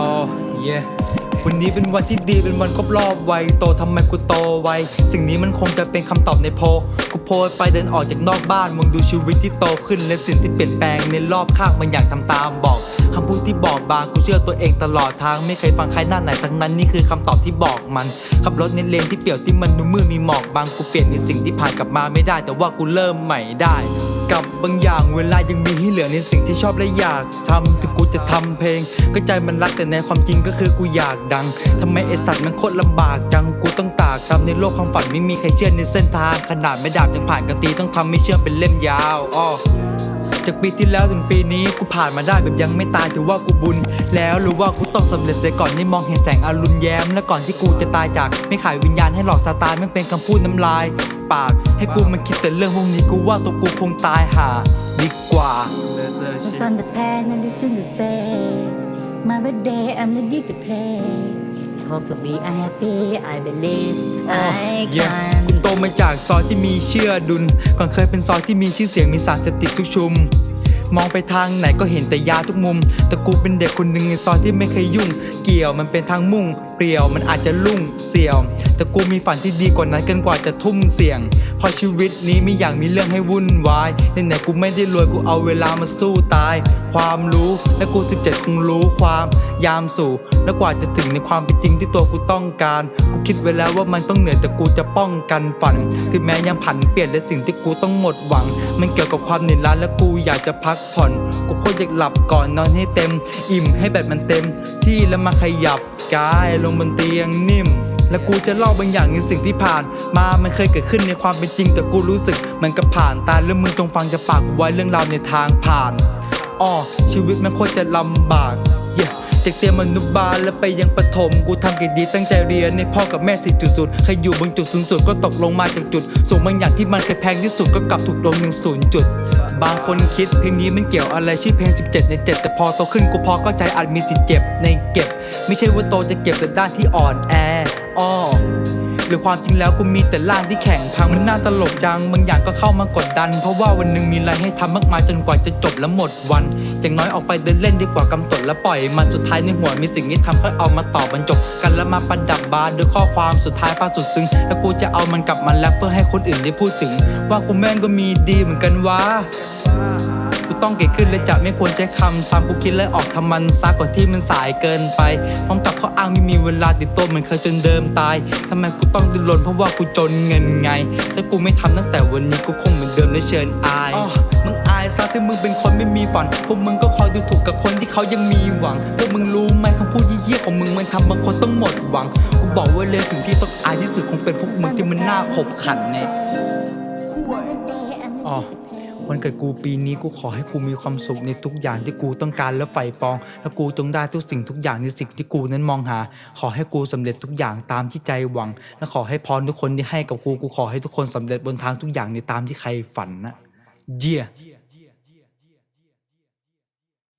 อ๋อเวันนี้เป็นวันที่ดีเป็นวันครบรอบวัยโตทำไมกูโตไวสิ่งนี้มันคงจะเป็นคำตอบในโพกูโพยไปเดินออกจากนอกบ้านมองดูชีวิตที่โตขึ้นและสิ่งที่เปลี่ยนแปลงในรอบข้างมันอย่างทำตามบอก คำพูดที่บอกบางกูเชื่อตัวเองตลอดทางไม่เคยฟังใครหน้าไหนทั้งนั้นนี่คือคำตอบที่บอกมันขับรถในเลนที่เปี่ยวที่มันดูมืดมีหมอกบางกูเปลี่ยนในสิ่งที่ผ่านกลับมาไม่ได้ แต่ว่ากูเริ่มใหม่ได้ กับบางอย่างเวลายังมีให้เหลือในสิ่งที่ชอบและอยากทำถึงกูจะทำเพลง ก็ใจมันรักแต่ในความจริงก็คือกูอยากดังทำไมไอสัตว์มันโคตรลำบากจังกูต้องตากตาในโลกความฝันไม่มีใครเชื่อในเส้นทาง ขนาดไม่ดาบยังผ่านกันตีต้องทำไม่เชื่อเป็นเล่มยาวอ้อ จากปีที่แล้วถึงปีนี้กูผ่านมาได้แบบยังไม่ตายถือว่ากูบุญ แล้วรู้ว่ากูต้องสำเร็จเสียก่อนที่มองเห็นแสงอรุณแย้ม และก่อนที่กูจะตายจากไม่ขายวิญญาณให้หลอกซาตานไม่เป็นคำพูดน้ำลาย ปาก ให้กูมันคิดแต่เรื่องพวกนี้กูว่าตัวกูคงตายห่าดีกว่า What's on the pen and this in the say My birthday I'm ready to play I hope to be happy I believe I เย้ can กูโต มาจากซอยที่มีเชื่อดุล ก่อนเคยเป็นซอยที่มีชื่อเสียงมีสารเสพติดทุกชุม มองไปทางไหนก็เห็นแต่ยาทุกมุม แต่กูเป็นเด็กคนหนึ่งในซอยที่ไม่เคยยุ่ง เกี่ยวมันเป็นทางมุ่ง เปลี่ยวมันอาจจะลุ่งเสี่ยว แต่กูมีฝันที่ดีกว่านั้นเกินกว่าจะทุ่มเสี่ยง เพราะชีวิตนี้ไม่อยากมีเรื่องให้วุ่นวายไหนๆกูไม่ได้รวยกูเอาเวลามาสู้ตาย ความรู้และกู 17คงรู้ความยามสู่และกว่าจะถึงในความเป็นจริงที่ตัวกูต้องการ กูคิดไว้แล้วว่ามันต้องเหนื่อยแต่กูจะป้องกันฝัน ถึงแม้ยังผันเปลี่ยนและสิ่งที่กูต้องหมดหวัง มันเกี่ยวกับความเหนื่อยล้าและกูอยากจะพักผ่อน กูโคตรอยากหลับก่อนนอนให้เต็ม อิ่มให้แบตมันเต็ม ที่แล้วมาขยับกายลงบนเตียงนิ่ม และกูจะเล่าบางอย่างในสิ่งที่ผ่าน มามันเคยเกิดขึ้นในความเป็นจริง แต่กูรู้สึกมันกับผ่านตายแล้วมึงจงฟังจะปากไว้เรื่องราวในทางผ่านอ้อชีวิตมันโคตรจะลำบาก yeah จากเตรียมอนุบาลแล้วไปยังประถมกูทำกิจดีตั้งใจเรียนในพ่อกับแม่สิจุดสุดใครอยู่บนจุดสูงสุดก็ตกลงมาจากจุด สูงบางอย่างที่มันเคยแพงที่สุดก็กลับถูกลงหนึ่งศูนย์จุด บางคนคิดเพลงนี้มันเกี่ยวอะไรชื่อเพลง 17 ใน 7 แต่พอโตขึ้นกูพอเข้าใจอาจมีสิทธิ์เจ็บในเก็บ ไม่ใช่ว่าโตจะเก็บแต่ด้านที่อ่อนแอ หรือความจริงแล้วกูมีแต่ร่างที่แข็งพังมันน่าตลกจังบางอย่างก็เข้ามากดดัน เพราะว่าวันหนึ่งมีอะไรให้ทำมากมายจนกว่าจะจบและหมดวัน อย่างน้อยออกไปเดินเล่นดีกว่ากำตดและปล่อย มันสุดท้ายในหัวมีสิ่งที่ทำค่อยเอามาต่อบรรจบกันแล้วมาประดับบาร์ด้วยข้อความสุดท้ายพาสุดซึ้งแล้วกูจะเอามันกลับมาแรปเพื่อให้คนอื่นได้พูดถึง ว่ากูแม่งก็มีดีเหมือนกันวะ ต้องเก่งขึ้นและจะไม่ควรใช้คำซ้ำกูคิดและออกทำมันซะก่อนที่มันสายเกินไปพร้อมกับข้ออ้างไม่มีเวลาติดตัวเหมือนเคยจนเดิมตายทำไมกูต้องดิ้นรนเพราะว่ากูจนเงินไง ถ้ากูไม่ทำตั้งแต่วันนี้กูคงเหมือนเดิมและเชิญอายอ้อมึงอายซะที่มึงเป็นคนไม่มีฝันพวกมึงก็คอยดูถูกกับคนที่เขายังมีหวังพวกมึงรู้ไหมคำพูดเยี่ยๆของมึงมันทำบางคนต้องหมดหวังกูบอกไว้เลยสิ่งที่ต้องอายที่สุดคงเป็นพวกมึงที่มันน่าขบขันแน่อ๋อ วันเกิดกูปีนี้กูขอให้กูมีความสุขในทุกอย่างที่กูต้องการและใฝ่ปอง และกูจงได้ทุกสิ่งทุกอย่างในสิ่งที่กูนั้นมองหา ขอให้กูสำเร็จทุกอย่างตามที่ใจหวัง และขอให้พรทุกคนที่ให้กับกูกูขอให้ทุกคนสำเร็จบนทางทุกอย่างในตามที่ใครฝันนะเยี่ย